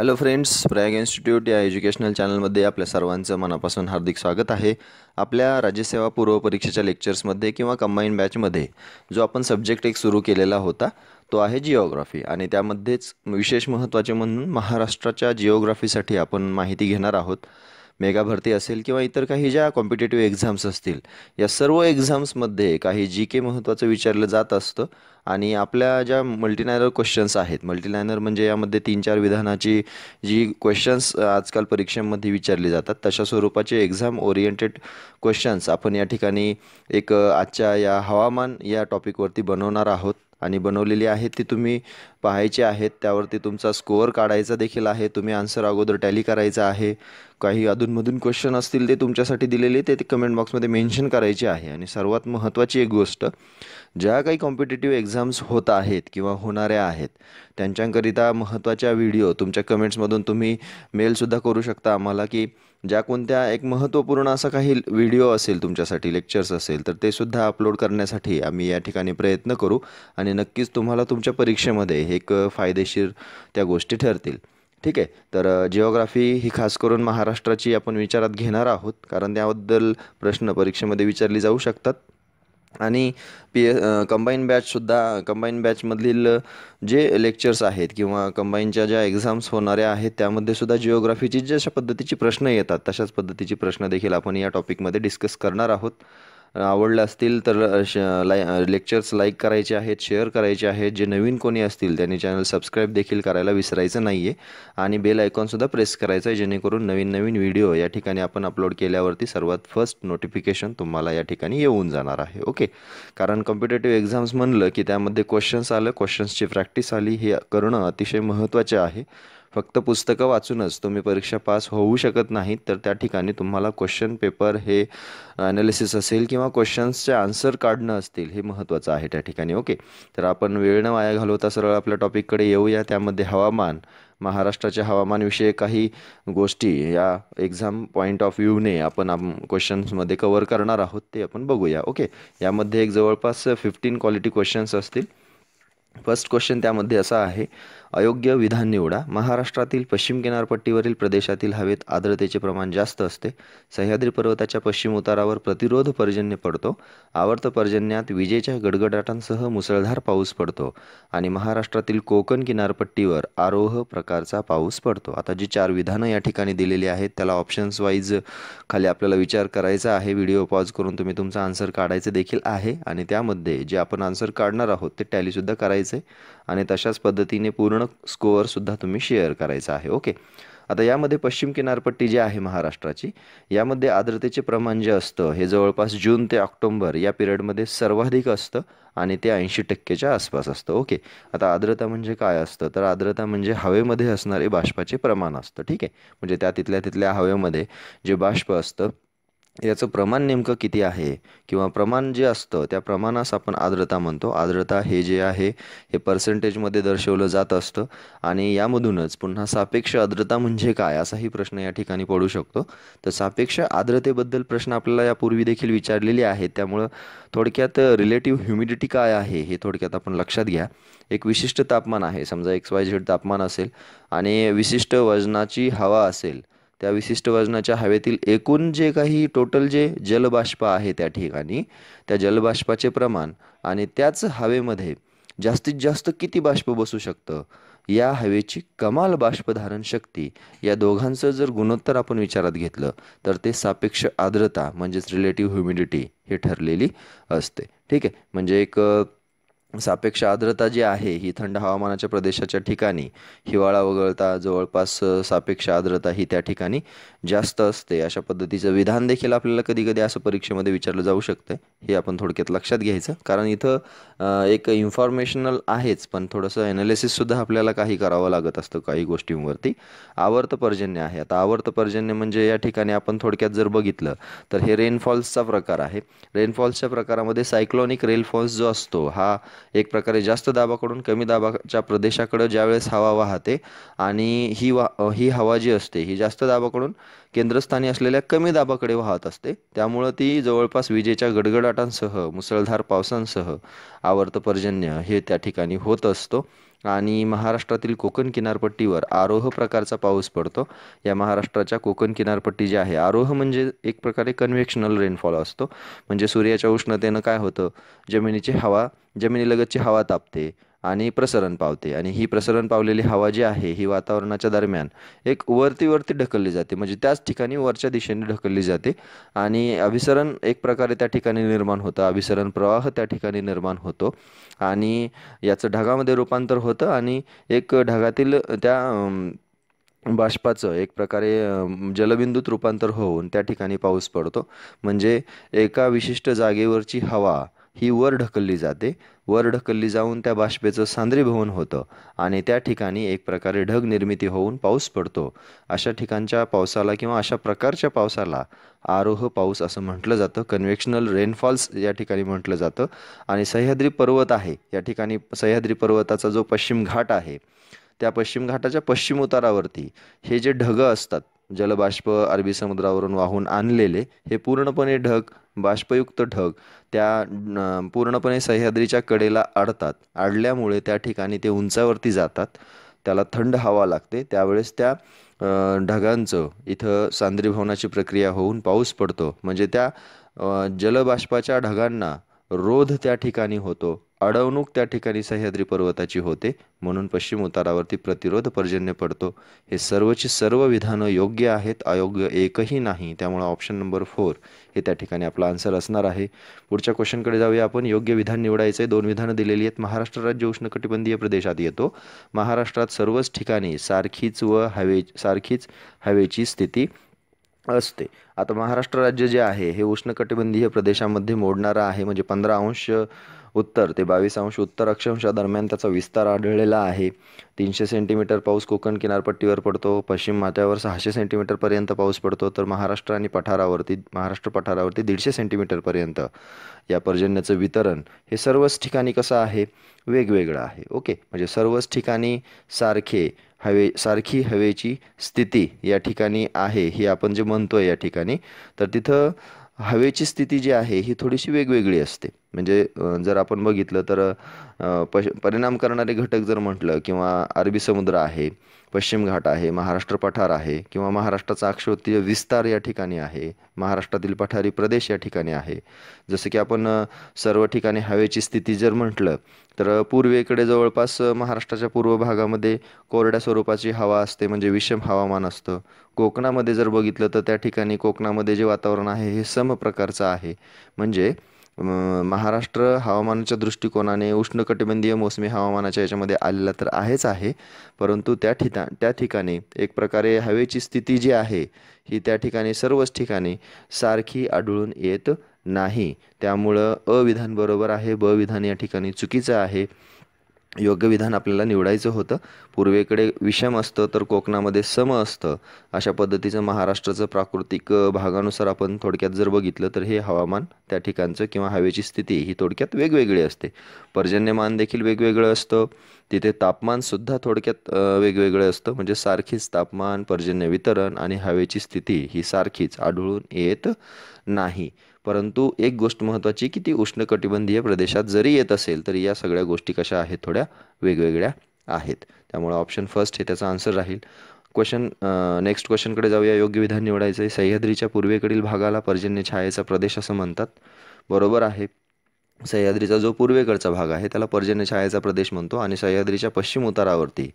Hello friends Prayag institute या educational चॅनलमध्ये आपल्या सर्वांचं मनापासून हार्दिक स्वागत आहे. आपल्या राज्यसेवा पूर्व परीक्षेच्या लेक्चर्समध्ये किंवा कंबाईन बॅचमध्ये जो आपण सब्जेक्ट एक सुरू केलेला होता तो आहे जिओग्राफी आणि त्यामध्येच विशेष महत्त्वाचे म्हणून महाराष्ट्राच्या जिओग्राफीसाठी आपण माहिती घेणार आहोत. मेगा भरती असेल किंवा इतर काही ज्या कॉम्पिटेटिव्ह एक्झाम्स असतील या सर्व एक्झाम्समध्ये काही जी के महत्त्वाचं विचारलं जात असतं आणि आपल्या ज्या मल्टीलायनर क्वेश्चन्स आहेत मल्टीलायनर म्हणजे यामध्ये तीन चार विधानाची जी क्वेश्चन्स आजकाल परीक्षांमध्ये विचारली जातात तशा स्वरूपाचे एक्झाम ओरिएंटेड क्वेश्चन्स आपण या ठिकाणी एक आजच्या या हवामान या टॉपिकवरती बनवणार आहोत. आणि बनवलेली आहेत ती तुम्ही पाहायची आहेत. त्यावरती तुमचा स्कोअर काढायचा देखील आहे. तुम्ही आन्सर अगोदर टॅली करायचा आहे. काही अधूनमधून क्वेश्चन असतील ते तुमच्यासाठी दिलेले ते कमेंट बॉक्समध्ये मेन्शन करायचे आहे. आणि सर्वात महत्त्वाची एक गोष्ट ज्या काही कॉम्पिटेटिव्ह एक्झाम्स होत आहेत किंवा होणाऱ्या आहेत त्यांच्याकरिता महत्त्वाच्या व्हिडिओ तुमच्या कमेंट्समधून तुम्ही मेलसुद्धा करू शकता. आम्हाला की ज्या कोणत्या एक महत्त्वपूर्ण असा काही व्हिडिओ असेल तुमच्यासाठी लेक्चर्स असेल तर ते सुद्धा अपलोड करण्यासाठी आम्ही या ठिकाणी प्रयत्न करू आणि नक्कीच तुम्हाला तुमच्या परीक्षेमध्ये एक फायदेशीर त्या गोष्टी ठरतील. ठीक आहे तर जिओग्राफी ही खास करून महाराष्ट्राची आपण विचारात घेणार आहोत कारण त्याबद्दल प्रश्न परीक्षेमध्ये विचारली जाऊ शकतात. आणि पी ए कंबाईन बॅचसुद्धा कंबाईन बॅचमधील जे लेक्चर्स आहेत किंवा कंबाईनच्या ज्या एक्झाम्स होणाऱ्या आहेत त्यामध्ये सुद्धा जिओग्राफीची जशा पद्धतीची प्रश्न येतात तशाच पद्धतीची प्रश्न देखील आपण या टॉपिकमध्ये डिस्कस करणार आहोत. आवडलं असतील तर श लाय लेक्चर्स लाईक करायचे आहेत शेअर करायचे आहेत. जे नवीन कोणी असतील त्यांनी चॅनल सबस्क्राईब देखील करायला विसरायचं नाही आहे आणि बेल आयकॉनसुद्धा प्रेस करायचं आहे जेणेकरून नवीन नवीन व्हिडिओ या ठिकाणी आपण अपलोड केल्यावरती सर्वात फर्स्ट नोटिफिकेशन तुम्हाला या ठिकाणी येऊन जाणार आहे. ओके कारण कॉम्पिटेटिव्ह एक्झाम्स म्हणलं की त्यामध्ये क्वेश्चन्स आलं क्वेश्चन्सची प्रॅक्टिस आली हे करणं अतिशय महत्त्वाचे आहे. फक्त पुस्तकं वाचूनच तुम्ही परीक्षा पास होऊ शकत नाहीत तर त्या ठिकाणी तुम्हाला क्वेश्चन पेपर हे ॲनालिसिस असेल किंवा क्वेश्चन्सचे आन्सर काढणं असतील हे महत्त्वाचं आहे त्या ठिकाणी ओके तर आपण वेळ न वाया घालवता सरळ आपल्या टॉपिककडे येऊया. त्यामध्ये हवामान महाराष्ट्राच्या हवामानविषयी काही गोष्टी या एक्झाम पॉईंट ऑफ व्ह्यूने आपण क्वेश्चन्समध्ये कवर करणार आहोत ते आपण बघूया ओके यामध्ये एक जवळपास फिफ्टीन क्वालिटी क्वेश्चन्स असतील. फर्स्ट क्वेश्चन त्यामध्ये असा आहे अयोग्य विधान निवडा. महाराष्ट्रातील पश्चिम किनारपट्टीवरील प्रदेशातील हवेत आर्द्रतेचे प्रमाण जास्त असते. सह्याद्री पर्वताच्या पश्चिम उतारावर प्रतिरोध पर्जन्य पडतो. आवर्त पर्जन्यात विजेच्या गडगडाटांसह मुसळधार पाऊस पडतो आणि महाराष्ट्रातील कोकण किनारपट्टीवर आरोह प्रकारचा पाऊस पडतो. आता जी चार विधानं या ठिकाणी दिलेली आहेत त्याला ऑप्शन्स वाईज खाली आपल्याला विचार करायचा आहे. व्हिडिओ पॉज करून तुम्ही तुमचा आन्सर काढायचं देखील आहे आणि त्यामध्ये जे आपण आन्सर काढणार आहोत ते टॅलीसुद्धा करायचं आहे आणि तशाच पद्धतीने पूर्ण स्कोअरसुद्धा तुम्ही शेअर करायचा आहे. ओके आता यामध्ये पश्चिम किनारपट्टी जी आहे महाराष्ट्राची यामध्ये आर्द्रतेचे प्रमाण जे असतं हे जवळपास जून ते ऑक्टोंबर या पिरियडमध्ये सर्वाधिक असतं आणि ते ऐंशी टक्केच्या आसपास असतं. ओके आता आर्द्रता म्हणजे काय असतं? तर आर्द्रता म्हणजे हवेमध्ये असणारे बाष्पाचे प्रमाण असतं. ठीक आहे? म्हणजे त्या तिथल्या तिथल्या हवेमध्ये जे बाष्प असतं याचं प्रमाण नेमकं किती आहे? किंवा प्रमाण जे असतं त्या प्रमाणास आपण आर्द्रता म्हणतो. आर्द्रता हे जे आहे हे पर्सेंटेजमध्ये दर्शवलं जात असतं. आणि यामधूनच पुन्हा सापेक्ष आर्द्रता म्हणजे काय? असाही प्रश्न या ठिकाणी पडू शकतो. तर सापेक्ष आर्द्रतेबद्दल प्रश्न आपल्याला यापूर्वी देखील विचारलेले आहेत. त्यामुळं थोडक्यात रिलेटिव्ह ह्युमिडिटी काय आहे हे थोडक्यात आपण लक्षात घ्या. एक विशिष्ट तापमान आहे. समजा एक्स वाय झेड तापमान असेल आणि विशिष्ट वजनाची हवा असेल त्या विशिष्ट वजनाच्या हवेतील एकूण जे काही टोटल जे जलबाष्प आहे त्या ठिकाणी त्या जलबाष्पाचे प्रमाण आणि त्याच हवेमध्ये जास्तीत जास्त किती बाष्प बसू शकतं या हवेची कमाल बाष्पधारण शक्ती या दोघांचं जर गुणोत्तर आपण विचारात घेतलं तर ते सापेक्ष आर्द्रता म्हणजेच रिलेटिव्ह ह्युमिडिटी हे ठरलेली असते. ठीक आहे? म्हणजे एक सापेक्ष आर्द्रता जी आहे ही थंड हवामानाच्या प्रदेशाच्या ठिकाणी हिवाळा वगळता जवळपास सापेक्ष आर्द्रता ही त्या ठिकाणी जास्त असते. अशा पद्धतीचं विधान देखील आपल्याला कधी कधी असं परीक्षेमध्ये विचारलं जाऊ शकतं हे आपण थोडक्यात लक्षात घ्यायचं. कारण इथं एक इन्फॉर्मेशनल आहेच पण थोडंसं ॲनालिसिससुद्धा आपल्याला काही करावं लागत असतं काही गोष्टींवरती. आवर्त पर्जन्य आहे. आता आवर्त पर्जन्य म्हणजे या ठिकाणी आपण थोडक्यात जर बघितलं तर हे रेनफॉल्सचा प्रकार आहे. रेनफॉल्सच्या प्रकारामध्ये सायक्लॉनिक रेनफॉल्स जो असतो हा एक प्रकारे जास्त दाबाकडून कमी दाबाच्या प्रदेशाकडं ज्यावेळेस हवा वाहते आणि ही वा ही हवा जी असते ही जास्त दाबाकडून केंद्रस्थानी असलेल्या कमी दाबाकडे वाहत असते. त्यामुळं ती जवळपास विजेच्या गडगडाटांसह मुसळधार पावसांसह आवर्त पर्जन्य हे त्या ठिकाणी होत असतो. आणि महाराष्ट्रातील कोकण किनारपट्टीवर आरोह प्रकारचा पाऊस पडतो. या महाराष्ट्राच्या कोकण किनारपट्टी जी आहे आरोह म्हणजे एक प्रकारे कन्व्हेक्शनल रेनफॉल असतो. म्हणजे सूर्याच्या उष्णतेनं काय होतं? जमिनीची हवा जमिनीलगतची हवा तापते. आणि प्रसरण पावते. आणि ही प्रसरण पावलेली हवा जी आहे ही वातावरणाच्या दरम्यान एक वरती वरती ढकलली जाते. म्हणजे त्याच ठिकाणी वरच्या दिशेने ढकलली जाते. आणि अभिसरण एक प्रकारे त्या ठिकाणी निर्माण होतं. अभिसरण प्रवाह त्या ठिकाणी निर्माण होतो. आणि याचं ढगामध्ये रूपांतर होतं. आणि एक ढगातील त्या बाष्पाचं एक प्रकारे जलबिंदूत रूपांतर होऊन त्या ठिकाणी पाऊस पडतो. म्हणजे एका विशिष्ट जागेवरची हवा ही वर ढकलली जाते. वर ढकलली जाऊन त्या बाष्पेचं सांद्रीभवन होतं आणि त्या ठिकाणी एक प्रकारे ढग निर्मिती होऊन पाऊस पडतो. अशा ठिकाणच्या पावसाला किंवा अशा प्रकारच्या पावसाला आरोह पाऊस असं म्हटलं जातं. कन्व्हेक्शनल रेनफॉल्स या ठिकाणी म्हटलं जातं. आणि सह्याद्री पर्वत आहे. या ठिकाणी सह्याद्री पर्वताचा जो पश्चिम घाट आहे त्या पश्चिम घाटाच्या पश्चिम उतारावरती हे जे ढगं असतात जलबाष्प अरबी समुद्रावरून वाहून आणलेले हे पूर्णपणे ढग बाष्पयुक्त ढग. त्या पूर्णपणे सह्याद्रीच्या कडेला अडतात. अडल्यामुळे त्या ठिकाणी ते उंचावरती जातात. त्याला थंड हवा लागते. त्यावेळेस त्या ढगांचं इथं सांद्रीभवनाची प्रक्रिया होऊन पाऊस पडतो. म्हणजे त्या जलबाष्पाच्या ढगांना रोध त्या ठिकाणी होतो. अडवणूक त्या ठिकाणी सह्याद्री पर्वताची होते. म्हणून पश्चिम उतारावरती प्रतिरोध पर्जन्य पडतो. हे सर्वची सर्व विधानं योग्य आहेत अयोग्य एकही नाही. त्यामुळे ऑप्शन नंबर फोर हे त्या ठिकाणी आपला आन्सर असणार आहे. पुढच्या क्वेश्चनकडे जाऊया आपण. योग्य विधान निवडायचं आहे दोन विधानं दिलेली आहेत. महाराष्ट्र राज्य उष्णकटिबंधीय प्रदेशात येतो. महाराष्ट्रात सर्वच ठिकाणी सारखीच व हवे सारखीच हवेची स्थिती असते. आता महाराष्ट्र राज्य जे आहे हे उष्णकटिबंधीय प्रदेशामध्ये मोडणारं आहे. म्हणजे पंधरा अंश उत्तर ते बावीस अंश उत्तर अक्षांशादरम्यान त्याचा विस्तार आढळलेला आहे. तीनशे सेंटीमीटर पाऊस कोकण किनारपट्टीवर पडतो. पश्चिम माथ्यावर सहाशे सेंटीमीटरपर्यंत पाऊस पडतो. तर महाराष्ट्र आणि पठारावरती महाराष्ट्र पठारावरती दीडशे सेंटीमीटरपर्यंत या पर्जन्याचं वितरण हे सर्वच ठिकाणी कसं आहे? वेगवेगळं आहे. ओके? म्हणजे सर्वच ठिकाणी सारखे हवे सारखी हवेची स्थिती या ठिकाणी आहे ही आपण जे म्हणतो आहे या ठिकाणी. तर तिथं हवेची स्थिती जी आहे ही थोडीशी वेगवेगळी असते. म्हणजे जर आपण बघितलं तर पश परिणाम करणारे घटक जर म्हटलं किंवा अरबी समुद्र आहे पश्चिम घाट आहे महाराष्ट्र पठार आहे किंवा महाराष्ट्राचा अक्षोत्तीय विस्तार या ठिकाणी आहे महाराष्ट्रातील पठारी प्रदेश या ठिकाणी आहे जसं की आपण सर्व ठिकाणी हवेची स्थिती जर म्हटलं तर पूर्वेकडे जवळपास महाराष्ट्राच्या पूर्व भागामध्ये कोरड्या स्वरूपाची हवा असते म्हणजे विषम हवामान असतं. कोकणामध्ये जर बघितलं तर त्या ठिकाणी कोकणामध्ये जे वातावरण आहे हे सम प्रकारचं आहे. म्हणजे महाराष्ट्र हवामानाच्या दृष्टिकोनाने उष्णकटिबंधीय मोसमी हवामानाच्या याच्यामध्ये आलेला तर आहेच आहे. परंतु त्या ठिका त्या ठिकाणी एक प्रकारे हवेची स्थिती जी आहे ही त्या ठिकाणी सर्वच ठिकाणी सारखी आढळून येत नाही. त्यामुळं अविधान बरोबर आहे ब विधान या ठिकाणी चुकीचं आहे. योग्य विधान आपल्याला निवडायचं होतं. पूर्वेकडे विषम असतं तर कोकणामध्ये सम असतं. अशा पद्धतीचं महाराष्ट्राचं प्राकृतिक भागानुसार आपण थोडक्यात जर बघितलं तर हे हवामान त्या ठिकाणचं किंवा हवेची स्थिती ही थोडक्यात वेगवेगळी असते. पर्जन्यमान देखील वेगवेगळं असतं. तिथे तापमानसुद्धा थोडक्यात वेगवेगळं असतं. म्हणजे सारखीच तापमान पर्जन्य वितरण आणि हवेची स्थिती ही सारखीच आढळून येत नाही. परंतु एक गोष्ट महत्त्वाची की ती उष्णकटिबंधीय प्रदेशात जरी येत असेल तरी या सगळ्या गोष्टी कशा आहेत थोड्या वेगवेगळ्या आहेत. त्यामुळे ऑप्शन फर्स्ट हे त्याचा आन्सर राहील. क्वेश्चन नेक्स्ट क्वेश्चनकडे जाऊया. योग्य विधान निवडायचं आहे सह्याद्रीच्या पूर्वेकडील भागाला पर्जन्य छायेचा प्रदेश असं म्हणतात. बरोबर आहे. सह्याद्रीचा जो पूर्वेकडचा भाग आहे त्याला पर्जन्य छायाचा प्रदेश म्हणतो आणि सह्याद्रीच्या पश्चिम उतारावरती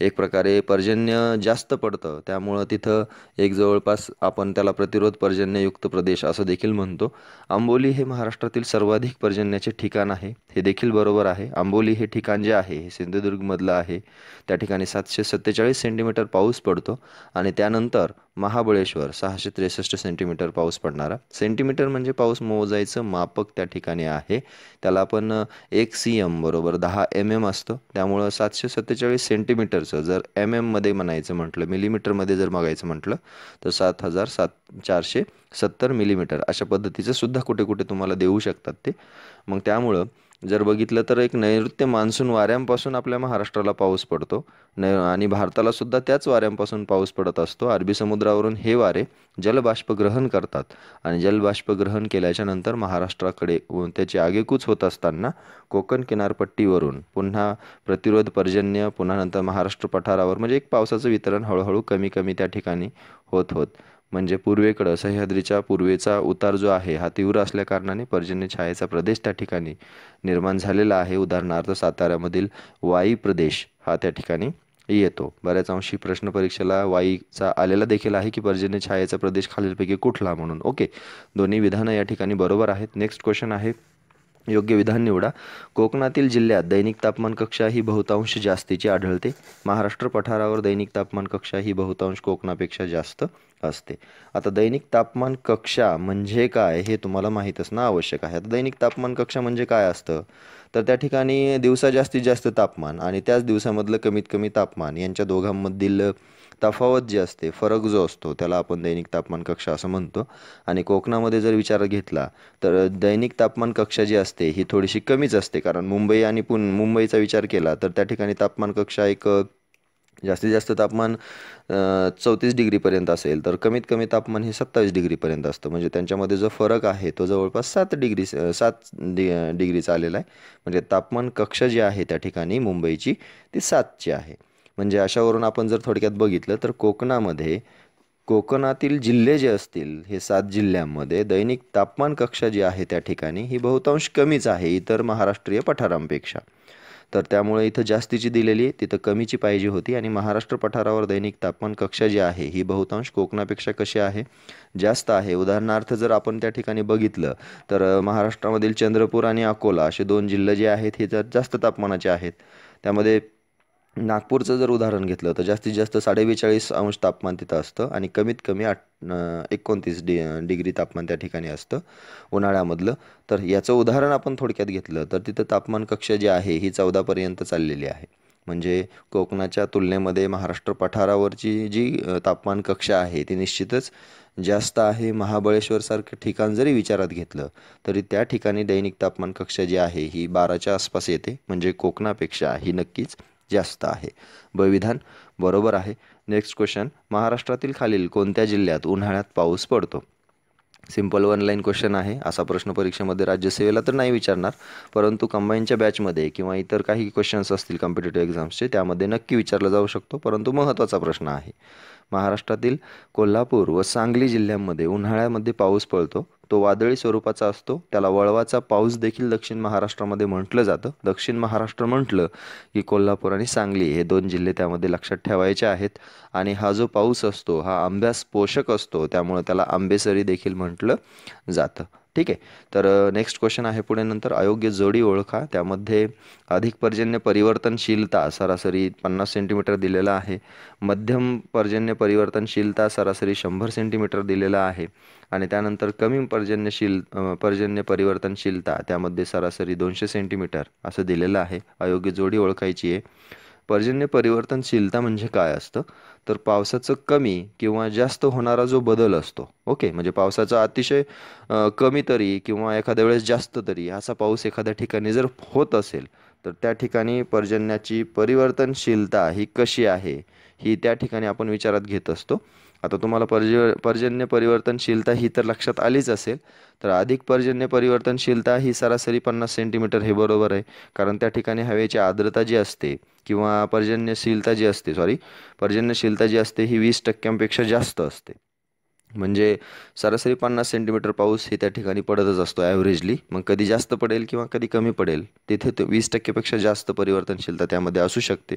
एक प्रकारे पर्जन्य जास्त पडतं. त्यामुळं तिथं एक जवळपास आपण त्याला प्रतिरोध पर्जन्ययुक्त प्रदेश असं देखील म्हणतो. आंबोली हे महाराष्ट्रातील सर्वाधिक पर्जन्याचे ठिकाण आहे. हे देखील बरोबर आहे. आंबोली हे ठिकाण जे आहे हे सिंधुदुर्गमधलं आहे. त्या ठिकाणी सातशे सत्तेचाळीस सेंटीमीटर पाऊस पडतो आणि त्यानंतर महाबळेश्वर सहाशे त्रेसष्ट सेंटीमीटर पाऊस पडणारा. सेंटीमीटर म्हणजे पाऊस मोजायचं मापक त्या ठिकाणी आहे. त्याला आपण एक सी एम बरोबर दहा एम एम असतं. त्यामुळं सातशे सत्तेचाळीस सेंटीमीटरचं जर mm एम एममध्ये म्हणायचं म्हटलं मिलीमीटरमध्ये जर मागायचं म्हटलं तर सात हजार सात चारशे सत्तर मिलीमीटर अशा पद्धतीचं सुद्धा कुठे कुठे तुम्हाला देऊ शकतात ते. मग त्यामुळं जर बघितलं तर एक नैऋत्य मान्सून वाऱ्यांपासून आपल्या महाराष्ट्राला पाऊस पडतो. न आणि भारताला सुद्धा त्याच वाऱ्यांपासून पाऊस पडत असतो. अरबी समुद्रावरून हे वारे जलबाष्प ग्रहण करतात. आणि जलबाष्प ग्रहण केल्याच्यानंतर महाराष्ट्राकडे त्याची आगेकूच होत असताना कोकण किनारपट्टीवरून पुन्हा प्रतिरोध पर्जन्य पुन्हा नंतर महाराष्ट्र पठारावर म्हणजे एक पावसाचं वितरण हळूहळू कमी कमी त्या ठिकाणी होत होत म्हणजे पूर्वेकडं सह्याद्रीच्या पूर्वेचा उतार जो आहे हा तीव्र असल्याकारणाने पर्जन्य छायेचा प्रदेश त्या ठिकाणी निर्माण झालेला आहे. उदाहरणार्थ साताऱ्यामधील वाई प्रदेश हा त्या ठिकाणी येतो. बऱ्याच अंशी प्रश्न परीक्षेला वाईचा आलेला देखील आहे की पर्जन्य छायेचा प्रदेश खालीलपैकी कुठला म्हणून. ओके. दोन्ही विधानं या ठिकाणी बरोबर आहेत. नेक्स्ट क्वेश्चन आहे योग्य विधान निवडा. कोकणातील जिल्ह्यात दैनिक तापमान कक्षा ही बहुतांश जास्तीची आढळते. महाराष्ट्र पठारावर दैनिक तापमान कक्षा ही बहुतांश कोकणापेक्षा जास्त असते. आता दैनिक तापमान कक्षा म्हणजे काय हे तुम्हाला माहीत असणं आवश्यक आहे. आता दैनिक तापमान कक्षा म्हणजे काय असतं? तर त्या ठिकाणी दिवसा जास्तीत जास्त तापमान आणि त्याच दिवसामधलं कमीत कमी तापमान यांच्या दोघांमधील तफावत जी असते फरक जो असतो त्याला आपण दैनिक तापमान कक्षा असं म्हणतो. आणि कोकणामध्ये जर विचार घेतला तर दैनिक तापमान कक्षा जी असते ही थोडीशी कमीच असते. कारण मुंबई आणि पुन मुंबईचा विचार केला तर त्या ठिकाणी तापमान कक्षा एक जास्तीत जास्त तापमान चौतीस डिग्रीपर्यंत असेल तर कमीत कमी तापमान हे सत्तावीस डिग्रीपर्यंत असतं. म्हणजे त्यांच्यामध्ये जो फरक आहे तो जवळपास सात डिग्री सात डि डिग्रीचा आलेला आहे. म्हणजे तापमान कक्षा जी आहे त्या ठिकाणी मुंबईची ती सातची आहे. म्हणजे अशावरून आपण जर थोडक्यात बघितलं तर कोकणामध्ये कोकणातील जिल्हे जे असतील हे सात जिल्ह्यांमध्ये दैनिक तापमान कक्षा जी आहे त्या ठिकाणी ही बहुतांश कमीच आहे इतर महाराष्ट्रीय पठारांपेक्षा. तर त्यामुळे इथं जास्तीची दिलेली तिथं कमीची पाहिजे होती आणि महाराष्ट्र पठारावर दैनिक तापमान कक्षा जी आहे ही बहुतांश कोकणापेक्षा कशी आहे? जास्त आहे. उदाहरणार्थ जर आपण त्या ठिकाणी बघितलं तर महाराष्ट्रामधील चंद्रपूर आणि अकोला असे दोन जिल्हे जे आहेत हे जर जास्त तापमानाचे आहेत त्यामध्ये नागपूरचं जर उदाहरण घेतलं तर जास्तीत जास्त साडेबेचाळीस अंश तापमान तिथं असतं आणि कमीत कमी आठ एकोणतीस डि डिग्री तापमान त्या ठिकाणी असतं उन्हाळ्यामधलं. तर याचं उदाहरण आपण थोडक्यात घेतलं तर तिथं तापमान कक्षा जी आहे ही चौदापर्यंत चाललेली आहे. म्हणजे कोकणाच्या तुलनेमध्ये महाराष्ट्र पठारावरची जी तापमान कक्षा आहे ती निश्चितच जास्त आहे. महाबळेश्वरसारखं ठिकाण जरी विचारात घेतलं तरी त्या ठिकाणी दैनिक तापमान कक्षा जी आहे ही बाराच्या आसपास येते. म्हणजे कोकणापेक्षा ही नक्कीच जास्त आहे. ब विधान बरोबर आहे. नेक्स्ट क्वेश्चन महाराष्ट्रातील खालील कोणत्या जिल्ह्यात उन्हाळ्यात पाऊस पडतो? सिंपल वन लाईन क्वेश्चन आहे. असा प्रश्न परीक्षेमध्ये राज्यसेवेला तर नाही विचारणार परंतु कंबाईनच्या बॅचमध्ये किंवा इतर काही क्वेश्चन्स असतील कॉम्पिटेटिव्ह एक्झाम्सचे त्यामध्ये नक्की विचारला जाऊ शकतो परंतु महत्त्वाचा प्रश्न आहे. महाराष्ट्रातील कोल्हापूर व सांगली जिल्ह्यांमध्ये उन्हाळ्यामध्ये पाऊस पडतो. तो वादळी स्वरूपाचा असतो. त्याला वळवाचा पाऊस देखील दक्षिण महाराष्ट्रामध्ये म्हटलं जातं. दक्षिण महाराष्ट्र म्हटलं की कोल्हापूर आणि सांगली हे दोन जिल्हे त्यामध्ये लक्षात ठेवायचे आहेत. आणि हा जो पाऊस असतो हा आंब्यास पोषक असतो. त्यामुळे त्याला आंबेसरी देखील म्हटलं जातं. ठीक आहे. तर नेक्स्ट क्वेश्चन आहे पुढे नंतर. अयोग्य जोडी ओळखा. त्यामध्ये अधिक पर्जन्य परिवर्तनशीलता सरासरी पन्नास सेंटीमीटर दिलेला आहे. मध्यम पर्जन्य परिवर्तनशीलता सरासरी शंभर सेंटीमीटर दिलेला आहे. आणि त्यानंतर कमी पर्जन्यशील पर्जन्य परिवर्तनशीलता त्यामध्ये सरासरी दोनशे सेंटीमीटर असं दिलेलं आहे. अयोग्य जोडी ओळखायची आहे. पर्जन्य परिवर्तनशीलता म्हणजे काय असतं? तर पावसाचं कमी किंवा जास्त होणारा जो बदल असतो ओके? म्हणजे पावसाचा अतिशय कमी तरी किंवा एखाद्या वेळेस जास्त तरी असा पाऊस एखाद्या ठिकाणी जर होत असेल तर त्या ठिकाणी पर्जन्याची परिवर्तनशीलता ही कशी आहे ही त्या ठिकाणी आपण विचारात घेत असतो. आता तुम्हाला पर्ज पर्जन्य परिवर्तनशीलता ही तर लक्षात आलीच असेल तर अधिक पर्जन्य परिवर्तनशीलता ही सरासरी पन्नास सेंटीमीटर हे बरोबर आहे कारण त्या ठिकाणी हवेची आर्द्रता जी असते किंवा पर्जन्यशीलता जी असते सॉरी पर्जन्यशीलता जी असते ही वीस टक्क्यांपेक्षा जास्त असते. म्हणजे सरासरी पन्नास सेंटीमीटर पाऊस हे त्या ठिकाणी पडतच असतो ॲव्हरेजली मग कधी जास्त पडेल किंवा कधी कमी पडेल तिथे वीस टक्केपेक्षा जास्त परिवर्तनशीलता त्यामध्ये असू शकते.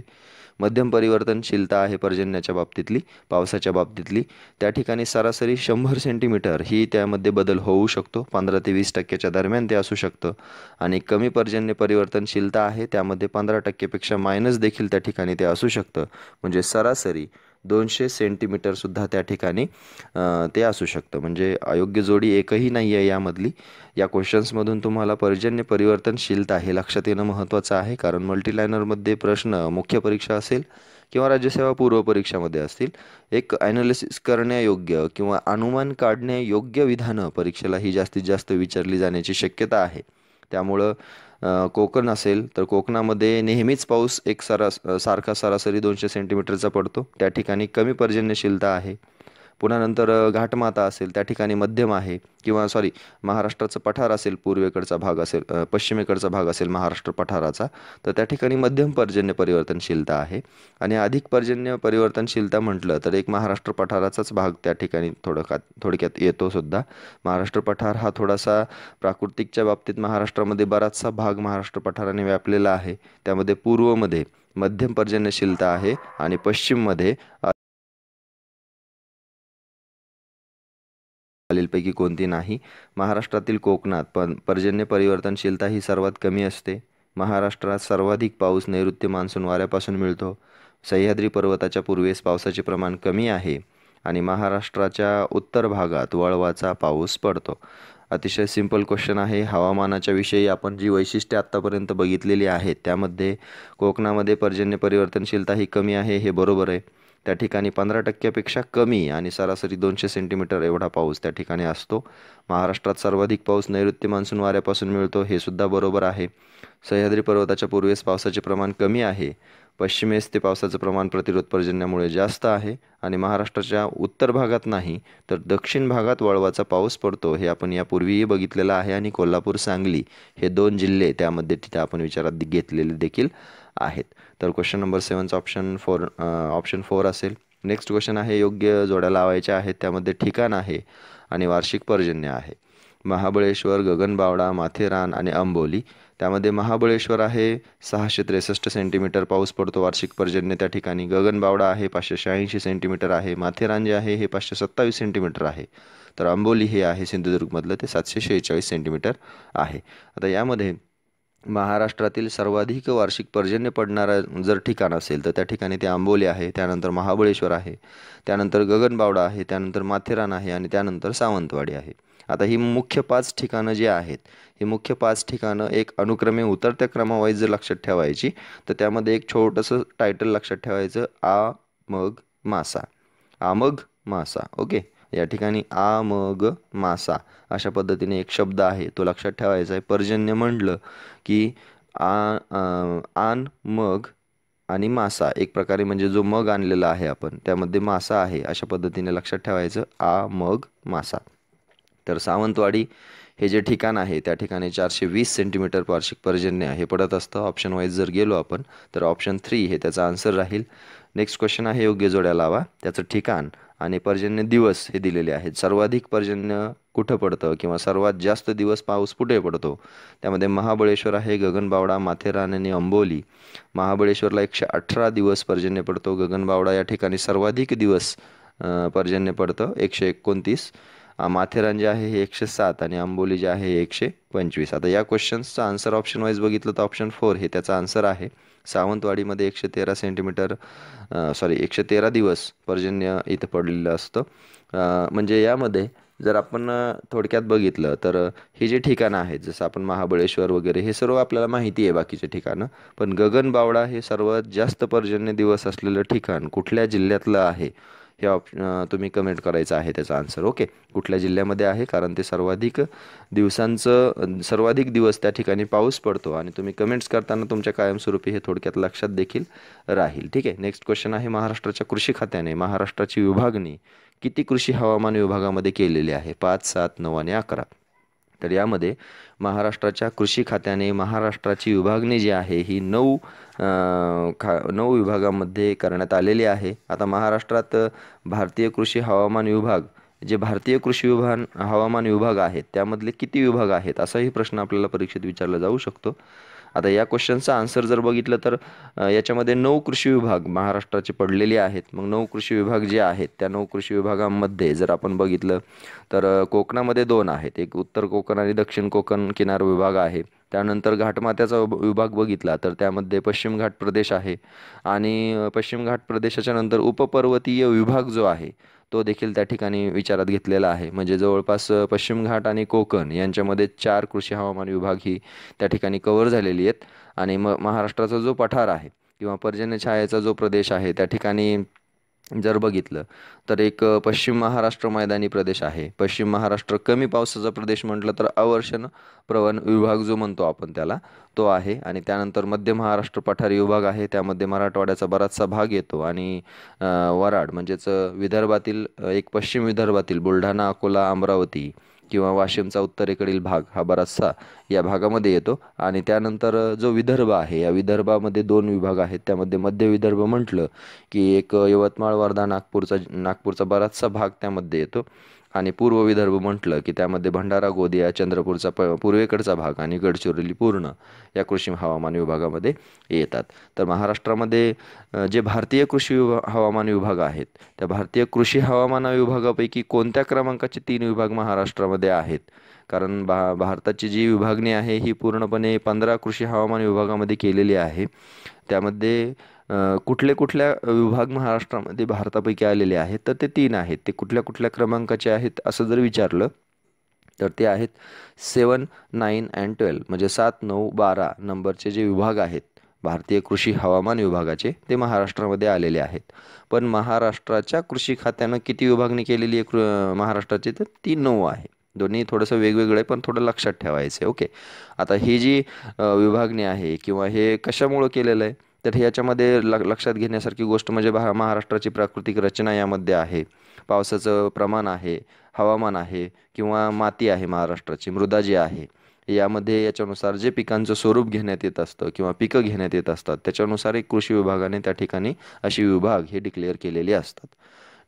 मध्यम परिवर्तनशीलता आहे पर्जन्याच्या बाबतीतली पावसाच्या बाबतीतली. त्या ठिकाणी सरासरी शंभर सेंटीमीटर ही त्यामध्ये बदल होऊ शकतो. पंधरा ते वीस टक्क्याच्या दरम्यान ते असू शकतं. आणि कमी पर्जन्य परिवर्तनशीलता आहे त्यामध्ये पंधरा टक्केपेक्षा मायनस देखील त्या ठिकाणी ते असू शकतं. म्हणजे सरासरी दोनशे सेंटीमीटरसुद्धा त्या ठिकाणी ते असू शकतं. म्हणजे अयोग्य जोडी एकही नाही आहे यामधली. या क्वेश्चन्समधून तुम्हाला पर्जन्य परिवर्तनशीलता हे लक्षात येणं महत्त्वाचं आहे. कारण मल्टीलायनरमध्ये प्रश्न मुख्य परीक्षा असेल किंवा राज्यसेवा पूर्व परीक्षामध्ये असतील. एक ॲनालिसिस करण्यायोग्य किंवा अनुमान काढण्यायोग्य विधानं परीक्षेला ही जास्तीत जास्त विचारली जाण्याची शक्यता आहे. त्यामुळं कोकण असेल तर कोकणामध्ये नेहमीच पाऊस एक सरास सारखा सरासरी दोनशे सेंटीमीटरचा पडतो. त्या ठिकाणी कमी पर्जन्यशीलता आहे. पुन्हा नंतर घाटमाता असेल त्या ठिकाणी मध्यम आहे किंवा सॉरी महाराष्ट्राचं पठार असेल पूर्वेकडचा भाग असेल पश्चिमेकडचा भाग असेल महाराष्ट्र पठाराचा तर त्या ठिकाणी मध्यम पर्जन्य परिवर्तनशीलता आहे. आणि अधिक पर्जन्य परिवर्तनशीलता म्हटलं तर एक महाराष्ट्र पठाराचाच भाग त्या ठिकाणी थोडका थोडक्यात येतो सुद्धा. महाराष्ट्र पठार हा थोडासा प्राकृतिकच्या बाबतीत महाराष्ट्रामध्ये बराचसा भाग महाराष्ट्र पठाराने व्यापलेला आहे. त्यामध्ये पूर्वमध्ये मध्यम पर्जन्यशीलता आहे आणि पश्चिममध्ये खालीलपैकी कोणती नाही. महाराष्ट्रातील कोकणात पण पर्जन्य परिवर्तनशीलता ही सर्वात कमी असते. महाराष्ट्रात सर्वाधिक पाऊस नैऋत्य मान्सून वाऱ्यापासून मिळतो. सह्याद्री पर्वताच्या पूर्वेस पावसाचे प्रमाण कमी आहे आणि महाराष्ट्राच्या उत्तर भागात वळवाचा पाऊस पडतो. अतिशय सिंपल क्वेश्चन आहे. हवामानाच्या विषयी आपण जी वैशिष्ट्ये आत्तापर्यंत बघितलेली आहेत त्यामध्ये कोकणामध्ये पर्जन्य परिवर्तनशीलता ही कमी आहे हे बरोबर आहे. त्या ठिकाणी पंधरा टक्क्यापेक्षा कमी आणि सरासरी दोनशे सेंटीमीटर एवढा पाऊस त्या ठिकाणी असतो. महाराष्ट्रात सर्वाधिक पाऊस नैऋत्य मान्सून वाऱ्यापासून मिळतो हे सुद्धा बरोबर आहे. सह्याद्री पर्वताच्या पूर्वेस पावसाचे प्रमाण कमी आहे. पश्चिमेस ते पावसाचं प्रमाण प्रतिरोध पर्जन्यामुळे जास्त आहे आणि महाराष्ट्राच्या उत्तर भागात नाही तर दक्षिण भागात वळवाचा पाऊस पडतो हे आपण यापूर्वीही बघितलेलं आहे आणि कोल्हापूर सांगली हे दोन जिल्हे त्यामध्ये तिथे आपण विचारात घेतलेले देखील आहेत. तर क्वेश्चन नंबर सेवनचा ऑप्शन फोर ऑप्शन फोर असेल. नेक्स्ट क्वेश्चन आहे योग्य जोड्या लावायच्या आहेत त्यामध्ये ठिकाण आहे आणि वार्षिक पर्जन्य आहे. महाबळेश्वर गगनबावडा माथेरान आणि अंबोली. त्यामध्ये महाबळेश्वर आहे सहाशे त्रेसष्ट सेंटीमीटर पाऊस पडतो वार्षिक पर्जन्य त्या ठिकाणी. गगनबावडा आहे पाचशे शहाऐंशी सेंटीमीटर आहे. माथेरान जे आहे हे पाचशे सत्तावीस सेंटीमीटर आहे. तर अंबोली हे आहे सिंधुदुर्गमधलं ते सातशे शेहेचाळीस सेंटीमीटर आहे. आता यामध्ये महाराष्ट्रातील सर्वाधिक वार्षिक पर्जन्य पडणारं जर ठिकाण असेल तर त्या ठिकाणी ते आंबोली आहे त्यानंतर महाबळेश्वर आहे त्यानंतर गगनबावडा आहे त्यानंतर माथेरान आहे आणि त्यानंतर सावंतवाडी आहे. आता ही मुख्य पाच ठिकाणं जी आहेत ही मुख्य पाच ठिकाणं एक अनुक्रमे उतरत्या क्रमावाईज जर लक्षात ठेवायची तर त्यामध्ये एक छोटंसं टायटल लक्षात ठेवायचं आ मग मासा. आमग मासा. ओके? या ठिकाणी आ मग मासा अशा पद्धतीने एक शब्द आहे. तो लक्षात ठेवायचा आहे. पर्जन्य म्हटलं की आ आन मग आणि मासा. एक प्रकारे म्हणजे जो मग आणलेला आहे आपण त्यामध्ये मासा आहे अशा पद्धतीने लक्षात ठेवायचं. आ मग मासा. तर सावंतवाडी हे जे ठिकाण आहे त्या ठिकाणी चारशे वीस सेंटीमीटर वार्षिक पर्जन्य हे पडत असतं. ऑप्शन वाईज जर गेलो आपण तर ऑप्शन थ्री हे त्याचा आन्सर राहील. नेक्स्ट क्वेश्चन आहे योग्य जोड्या लावा. त्याचं ठिकाण. आणि पर्जन्य दिवस हे दिलेले आहेत. सर्वाधिक पर्जन्य कुठं पडतं किंवा सर्वात जास्त दिवस पाऊस कुठे पडतो? त्यामध्ये महाबळेश्वर आहे गगनबावडा माथेरान आणि अंबोली. महाबळेश्वरला एकशे अठरा दिवस पर्जन्य पडतो. गगनबावडा या ठिकाणी सर्वाधिक दिवस पर्जन्य पडतं. एकशे एकोणतीस. माथेरान जे आहे हे एकशे सात आणि आंबोली जे आहे हे एकशे पंचवीस. आता या क्वेश्चन्सचा आन्सर ऑप्शन वाईज बघितलं तर ऑप्शन फोर हे त्याचा आन्सर आहे. सावंतवाडीमध्ये एकशे तेरा सेंटीमीटर सॉरी एकशे तेरा दिवस पर्जन्य इथं पडलेलं असतं. म्हणजे यामध्ये जर आपण थोडक्यात बघितलं तर हे जे ठिकाणं आहेत जसं आपण महाबळेश्वर वगैरे हे सर्व आपल्याला माहिती आहे बाकीचे ठिकाणं. पण गगनबावडा हे सर्वात जास्त पर्जन्य दिवस असलेलं ठिकाण कुठल्या जिल्ह्यातलं आहे? हे ऑप तुम्ही कमेंट करायचं आहे त्याचा आन्सर ओके कुठल्या जिल्ह्यामध्ये आहे? कारण ते सर्वाधिक दिवसांचं सर्वाधिक दिवस त्या ठिकाणी पाऊस पडतो आणि तुम्ही कमेंट्स करताना तुमच्या कायमस्वरूपी हे थोडक्यात लक्षात देखील राहील. ठीक आहे? नेक्स्ट क्वेश्चन आहे महाराष्ट्राच्या कृषी खात्याने. महाराष्ट्राची विभागणी किती कृषी हवामान विभागामध्ये केलेली आहे? पाच सात नऊ आणि अकरा. तर यामध्ये महाराष्ट्राच्या कृषी खात्याने महाराष्ट्राची विभागणी जी आहे ही नऊ खा नऊ विभागामध्ये करण्यात आलेली आहे. आता महाराष्ट्रात भारतीय कृषी हवामान विभाग जे भारतीय कृषी विभाग हवामान विभाग आहेत त्यामधले किती विभाग आहेत असाही प्रश्न आपल्याला परीक्षेत विचारला जाऊ शकतो. आता या क्वेश्चनचा आन्सर जर बघितलं तर याच्यामध्ये नऊ कृषी विभाग महाराष्ट्राचे पडलेले आहेत. मग नऊ कृषी विभाग जे आहेत त्या नऊ कृषी विभागांमध्ये जर आपण बघितलं तर कोकणामध्ये दोन आहेत. एक उत्तर कोकण आणि दक्षिण कोकण किनार विभाग आहे. त्यानंतर घाटमात्याचा विभाग बघितला तर त्यामध्ये पश्चिम घाट प्रदेश आहे. आणि पश्चिम घाट प्रदेशाच्या नंतर उपपर्वतीय विभाग जो आहे तो देखील त्या ठिकाणी विचारात घेतलेला आहे. म्हणजे जवळपास पश्चिम घाट आणि कोकण यांच्यामध्ये चार कृषी हवामान विभाग ही त्या ठिकाणी कव्हर झालेली आहेत. आणि म महाराष्ट्राचा जो पठार आहे किंवा पर्जन्यछायेचा जो प्रदेश आहे त्या ठिकाणी जर बघितलं तर एक पश्चिम महाराष्ट्र मैदानी प्रदेश आहे. पश्चिम महाराष्ट्र कमी पावसाचा प्रदेश म्हटलं तर अवर्षण प्रवण विभाग जो म्हणतो आपण त्याला तो आहे. आणि त्यानंतर मध्य महाराष्ट्र पठारी विभाग आहे. त्यामध्ये मराठवाड्याचा बराचसा भाग येतो. आणि वराड म्हणजेच विदर्भातील एक पश्चिम विदर्भातील बुलढाणा अकोला अमरावती किंवा वाशिमचा उत्तरेकडील भाग हा बराचसा या भागामध्ये येतो. आणि त्यानंतर जो विदर्भ आहे या विदर्भामध्ये दोन विभाग आहेत. त्यामध्ये मध्य विदर्भ म्हटलं की एक यवतमाळ वर्धा नागपूरचा नागपूरचा बराचसा भाग त्यामध्ये येतो. आणि पूर्व विदर्भ म्हटलं की त्यामध्ये भंडारा गोंदिया चंद्रपूरचा प पूर्वेकडचा भाग आणि गडचिरोली पूर्ण या कृषी हवामान विभागामध्ये येतात. तर महाराष्ट्रामध्ये जे भारतीय कृषी विभा हवामान विभाग आहेत त्या भारतीय कृषी हवामान विभागापैकी कोणत्या क्रमांकाचे तीन विभाग महाराष्ट्रामध्ये आहेत? कारण भा भारताची जी विभागणी आहे ही पूर्णपणे पंधरा कृषी हवामान विभागामध्ये केलेली आहे. त्यामध्ये कुठले कुठल्या विभाग महाराष्ट्रामध्ये भारतापैकी आलेले आहेत तर ते तीन आहेत. ते कुठल्या कुठल्या क्रमांकाचे आहेत असं जर विचारलं तर ते आहेत सेवन नाईन अँड ट्वेल्व. म्हणजे सात नऊ बारा नंबरचे जे विभाग आहेत भारतीय कृषी हवामान विभागाचे ते महाराष्ट्रामध्ये आलेले आहेत. पण महाराष्ट्राच्या कृषी खात्यानं किती विभागणी केलेली आहे कृ महाराष्ट्राची? तर ती नऊ आहे. दोन्ही थोडंसं वेगवेगळं आहे पण थोडं लक्षात ठेवायचं आहे ओके? आता ही जी विभागणी आहे किंवा हे कशामुळं केलेलं आहे? तर ह्याच्यामध्ये ल लक्षात घेण्यासारखी गोष्ट म्हणजे भा महाराष्ट्राची प्राकृतिक रचना यामध्ये आहे. पावसाचं प्रमाण आहे हवामान आहे किंवा माती आहे महाराष्ट्राची मृदा जी आहे यामध्ये याच्यानुसार जे पिकांचं स्वरूप घेण्यात येत असतं किंवा पिकं घेण्यात येत असतात त्याच्यानुसार एक कृषी विभागाने त्या ठिकाणी अशी विभाग हे डिक्लेअर केलेले असतात.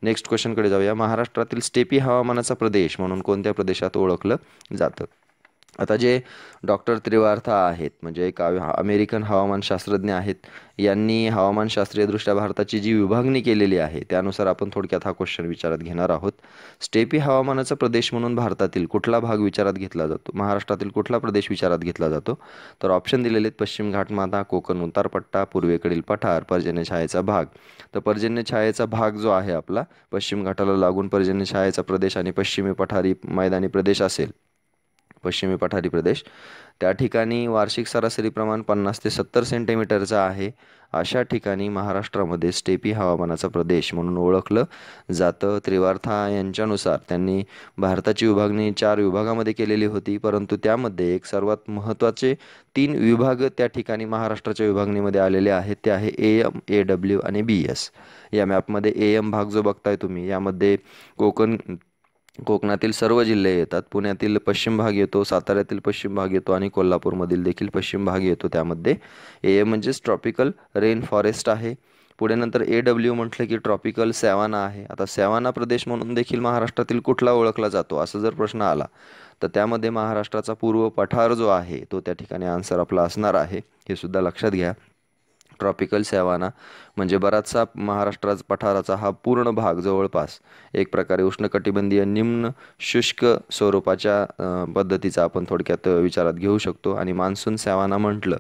नेक्स्ट क्वेश्चनकडे जाऊया. महाराष्ट्रातील स्टेपी हवामानाचा प्रदेश म्हणून कोणत्या प्रदेशात ओळखलं जातं? आता जे डॉक्टर त्रिवार्था आहेत म्हणजे एक अमेरिकन हवामानशास्त्रज्ञ आहेत यांनी हवामानशास्त्रीयदृष्ट्या भारताची जी विभागणी केलेली आहे त्यानुसार आपण थोडक्यात हा क्वेश्चन विचारात घेणार आहोत. स्टेपी हवामानाचा प्रदेश म्हणून भारतातील कुठला भाग विचारात घेतला जातो? महाराष्ट्रातील कुठला प्रदेश विचारात घेतला जातो? तर ऑप्शन दिलेले आहेत पश्चिम घाटमाथा कोकण उतारपट्टा पूर्वेकडील पठार पर्जन्य छायेचा भाग. तर पर्जन्य छायेचा भाग जो आहे आपला पश्चिम घाटाला लागून पर्जन्य छायेचा प्रदेश आणि पश्चिमी पठारी मैदानी प्रदेश असेल. पश्चिमी पठारी प्रदेश. त्या ठिकाणी वार्षिक सरासरी प्रमाण पन्नास ते सत्तर सेंटीमीटरचं आहे. अशा ठिकाणी महाराष्ट्रामध्ये स्टेपी हवामानाचा प्रदेश म्हणून ओळखलं जातं. त्रिवार्था यांच्यानुसार त्यांनी भारताची विभागणी चार विभागामध्ये केलेली होती परंतु त्यामध्ये एक सर्वात महत्त्वाचे तीन विभाग त्या ठिकाणी महाराष्ट्राच्या विभागणीमध्ये आलेले आहेत. ते आहे ए एम ए डब्ल्यू आणि बी एस या मॅपमध्ये ए एम भाग जो बघताय तुम्ही यामध्ये कोकण कोकणातील सर्व जिल्हे येतात. पुण्यातील पश्चिम भाग येतो साताऱ्यातील पश्चिम भाग येतो आणि कोल्हापूरमधील देखील पश्चिम भाग येतो त्यामध्ये. ए म्हणजेच ट्रॉपिकल रेन फॉरेस्ट आहे. पुढे नंतर ए डब्ल्यू म्हटलं की ट्रॉपिकल सॅवाना आहे. आता सॅवाना प्रदेश म्हणून देखील महाराष्ट्रातील कुठला ओळखला जातो? असं जर प्रश्न आला तर त्यामध्ये महाराष्ट्राचा पूर्व पठार जो आहे तो त्या ठिकाणी आन्सर आपला असणार आहे. हे सुद्धा लक्षात घ्या. ट्रॉपिकल सॅवाना म्हणजे बराचसा महाराष्ट्राचा पठाराचा हा पूर्ण भाग जवळपास. एक प्रकारे उष्णकटिबंधीय निम्न शुष्क स्वरूपाच्या पद्धतीचा आपण थोडक्यात विचारात घेऊ शकतो. आणि मान्सून सॅवाना म्हटलं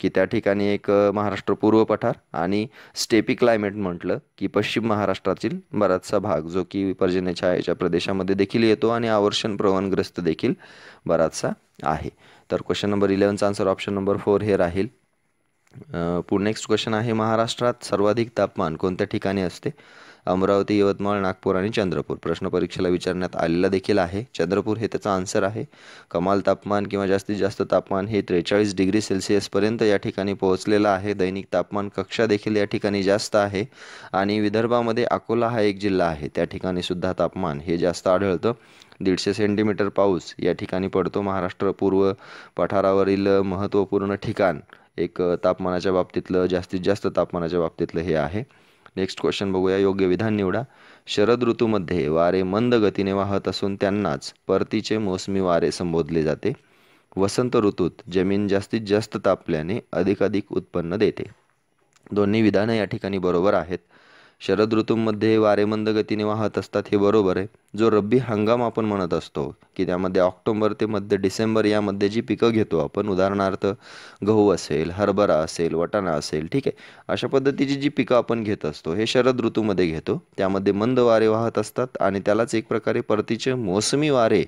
की त्या ठिकाणी एक महाराष्ट्र पूर्व पठार आणि स्टेपी क्लायमेट म्हटलं की पश्चिम महाराष्ट्रातील बराचसा भाग जो की पर्जन्य छायेच्या प्रदेशामध्ये देखील येतो आणि आवर्षण प्रवणग्रस्त देखील बराचसा आहे. तर क्वेश्चन नंबर इलेवनचा आन्सर ऑप्शन नंबर फोर हे राहील. पुढे नेक्स्ट क्वेश्चन आहे महाराष्ट्रात सर्वाधिक तापमान कोणत्या ठिकाणी असते? अमरावती यवतमाळ नागपूर आणि चंद्रपूर. प्रश्न परीक्षेला विचारण्यात आलेला देखील आहे. चंद्रपूर हे त्याचा आन्सर आहे. कमाल तापमान किंवा जास्तीत जास्त तापमान हे त्रेचाळीस डिग्री सेल्सिअसपर्यंत या ठिकाणी पोहोचलेलं आहे. दैनिक तापमान कक्षा देखील या ठिकाणी जास्त आहे. आणि विदर्भामध्ये अकोला हा एक जिल्हा आहे. त्या ठिकाणी सुद्धा तापमान हे जास्त आढळतं. दीडशे सेंटीमीटर पाऊस या ठिकाणी पडतो. महाराष्ट्र पूर्व पठारावरील महत्त्वपूर्ण ठिकाण एक तापमानाच्या बाबतीतलं जास्तीत जास्त तापमानाच्या बाबतीतलं हे आहे. नेक्स्ट क्वेश्चन बघूया. योग्य विधान निवडा. शरद ऋतूमध्ये वारे मंद गतीने वाहत असून त्यांनाच परतीचे मोसमी वारे संबोधले जाते. वसंत ऋतूत जमीन जास्तीत जास्त तापल्याने अधिकाधिक उत्पन्न देते. दोन्ही विधानं या ठिकाणी बरोबर आहेत. शरद ऋतूमध्ये वारे मंद गतीने वाहत असतात हे बरोबर आहे. जो रब्बी हंगाम आपण म्हणत असतो की त्यामध्ये ऑक्टोबर ते मध्य डिसेंबर यामध्ये जी पिकं घेतो आपण उदाहरणार्थ गहू असेल हरभरा असेल वटाणा असेल ठीक आहे अशा पद्धतीची जी पिकं आपण घेत असतो हे शरद ऋतूमध्ये घेतो. त्यामध्ये मंद वारे वाहत असतात आणि त्यालाच एक प्रकारे परतीचे मोसमी वारे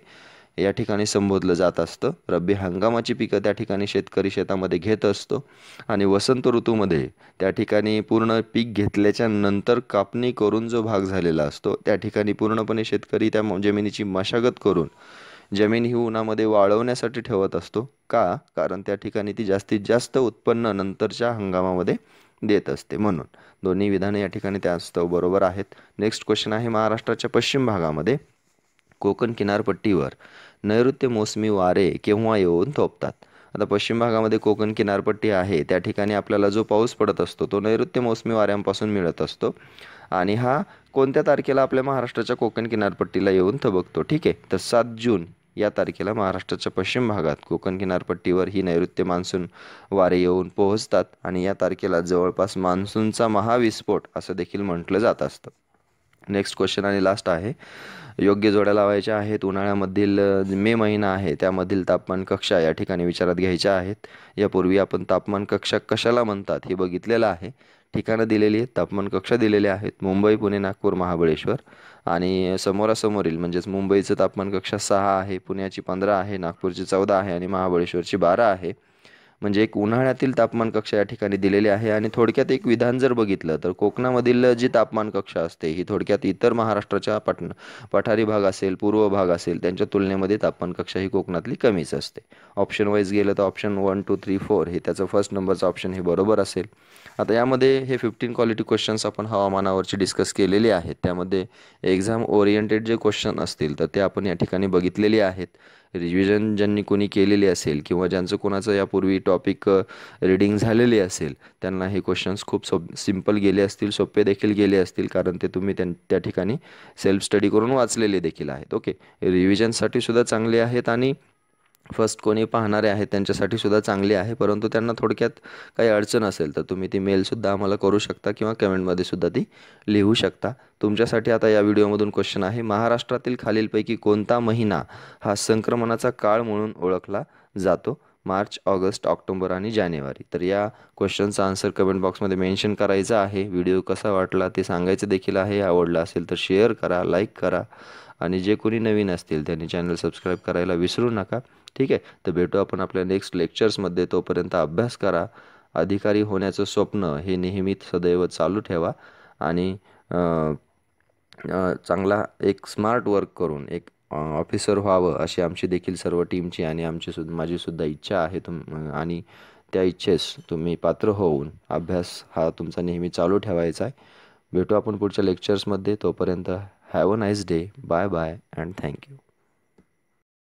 या ठिकाणी संबोधलं जात असतं. रब्बी हंगामाची पिकं त्या ठिकाणी शेतकरी शेतामध्ये घेत असतो आणि वसंत ऋतूमध्ये त्या ठिकाणी पूर्ण पीक घेतल्याच्या नंतर कापणी करून जो भाग झालेला असतो त्या ठिकाणी पूर्णपणे शेतकरी त्या जमिनीची मशागत करून जमीन ही उन्हामध्ये वाळवण्यासाठी ठेवत असतो. का? कारण त्या ठिकाणी ती जास्तीत जास्त उत्पन्न नंतरच्या हंगामामध्ये देत असते म्हणून. दोन्ही विधाने या ठिकाणी त्या असतं बरोबर आहेत. नेक्स्ट क्वेश्चन आहे महाराष्ट्राच्या पश्चिम भागामध्ये. कोकण किनारपट्टीवर नैऋत्य मोसमी वारे केव्हा येऊन थोपतात? आता पश्चिम भागामध्ये कोकण किनारपट्टी आहे त्या ठिकाणी आपल्याला जो पाऊस पडत असतो तो नैऋत्य मोसमी वाऱ्यांपासून मिळत असतो. आणि हा कोणत्या तारखेला आपल्या महाराष्ट्राच्या कोकण किनारपट्टीला येऊन थबकतो? ठीक आहे तर सात जून या तारखेला महाराष्ट्राच्या पश्चिम भागात कोकण किनारपट्टीवर ही नैऋत्य मान्सून वारे येऊन पोहोचतात आणि या तारखेला जवळपास मान्सूनचा महाविस्फोट असं देखील म्हटलं जात असतं. नेक्स्ट क्वेश्चन आणि लास्ट आहे योग्य जोड्या लावायच्या आहेत. उन्हाळ्यामधील मे महिना आहे त्यामधील तापमान कक्षा या ठिकाणी विचारात घ्यायच्या आहेत. यापूर्वी आपण तापमान कक्षा कशाला म्हणतात हे बघितलेलं आहे. ठिकाणं दिलेली आहेत तापमान कक्षा दिलेल्या आहेत. मुंबई पुणे नागपूर महाबळेश्वर आणि समोरासमोरील म्हणजेच मुंबईचं तापमान कक्षा सहा आहे पुण्याची पंधरा आहे नागपूरची चौदा आहे आणि महाबळेश्वरची बारा आहे. म्हणजे एक उन्हाळ्यातील तापमान कक्षा या ठिकाणी दिलेली आहे आणि थोडक्यात एक विधान जर बघितलं तर कोकणामधील जी तापमान कक्षा असते ही थोडक्यात इतर महाराष्ट्राच्या पट पठारी भाग असेल पूर्व भाग असेल त्यांच्या तुलनेमध्ये तापमान कक्षा ही कोकणातली कमीच असते. ऑप्शन वाईज गेलं तर option one two three four हे त्याचं फर्स्ट नंबरचं ऑप्शन हे बरोबर असेल. आता यामध्ये हे फिफ्टीन क्वालिटी क्वेश्चन्स आपण हवामानावरची डिस्कस केलेले आहेत. त्यामध्ये एक्झाम ओरिएंटेड जे क्वेश्चन असतील तर ते आपण या ठिकाणी बघितलेले आहेत. रिव्हिजन ज्यांनी कोणी केलेली असेल किंवा ज्यांचं कोणाचं यापूर्वी टॉपिक रिडिंग झालेली असेल त्यांना हे क्वेश्चन्स खूप सोप सिंपल गेले असतील सोपे देखील गेले असतील कारण ते तुम्ही त्यां त्या ठिकाणी सेल्फ स्टडी करून वाचलेले देखील आहेत. ओके रिव्हिजनसाठी सुद्धा चांगले आहेत आणि फर्स्ट कोणी पाहणारे आहेत त्यांच्यासाठी सुद्धा चांगली आहे परंतु त्यांना थोडक्यात काही अडचण असेल तर तुम्ही ती मेलसुद्धा आम्हाला करू शकता किंवा कमेंटमध्ये सुद्धा ती लिहू शकता. तुमच्यासाठी आता या व्हिडिओमधून क्वेश्चन आहे महाराष्ट्रातील खालीलपैकी कोणता महिना हा संक्रमणाचा काळ म्हणून ओळखला जातो? मार्च ऑगस्ट ऑक्टोबर आणि जानेवारी. तर या क्वेश्चनचा आन्सर कमेंट बॉक्समध्ये मेन्शन करायचा आहे. व्हिडिओ कसा वाटला ते सांगायचं देखील आहे. आवडला असेल तर शेअर करा लाईक करा. आणि जे कोणी नवीन असतील त्यांनी चॅनल सबस्क्राईब करायला विसरू नका. ठीक आहे. तर भेटू आपण आपल्या नेक्स्ट लेक्चर्समध्ये तोपर्यंत अभ्यास करा. अधिकारी होण्याचं स्वप्न हे नेहमी सदैव चालू ठेवा. आणि चांगला एक स्मार्ट वर्क करून एक ऑफिसर व्हावं अशी आमची देखील सर्व टीमची आणि आमची सुद्धा माझीसुद्धा इच्छा आहे. तुम आणि त्या इच्छेस तुम्ही पात्र होऊन अभ्यास हा तुमचा नेहमी चालू ठेवायचा आहे. भेटू आपण पुढच्या लेक्चर्समध्ये तोपर्यंत have a nice day bye bye and thank you